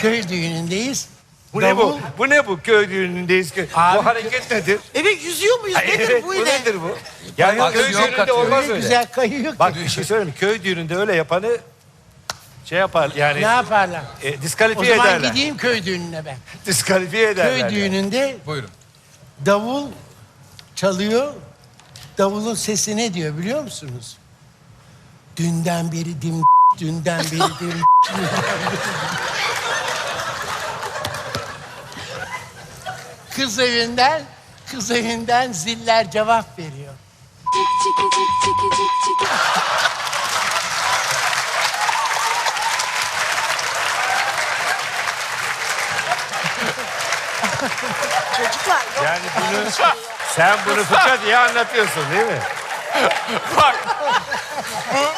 köy düğünündeyiz. Bu ne Davul- bu? Bu ne bu köy düğünündeyiz ki? Abi- bu hareket nedir? Evet yüzüyor muyuz? Nedir evet, bu? bu ne? nedir bu? Yani Bak, köy aksiyon düğününde katıyor. olmaz Öyle öyle. güzel kayıyor ki. Bak bir şey söyleyeyim mi? Köy düğününde öyle yapanı şey yapar yani ne yaparlar? e, O diskalifiye zaman ederler. gideyim köy düğününe ben. Diskalifiye ederler. Köy yani. düğününde Buyurun. davul çalıyor. Davulun sesi ne diyor biliyor musunuz? Dünden beri dim, dünden beri dim. kız evinden, kız evinden ziller cevap veriyor. Çocuklar yok. Yani bunu sen bunu fıkra diye anlatıyorsun değil mi? Bak bu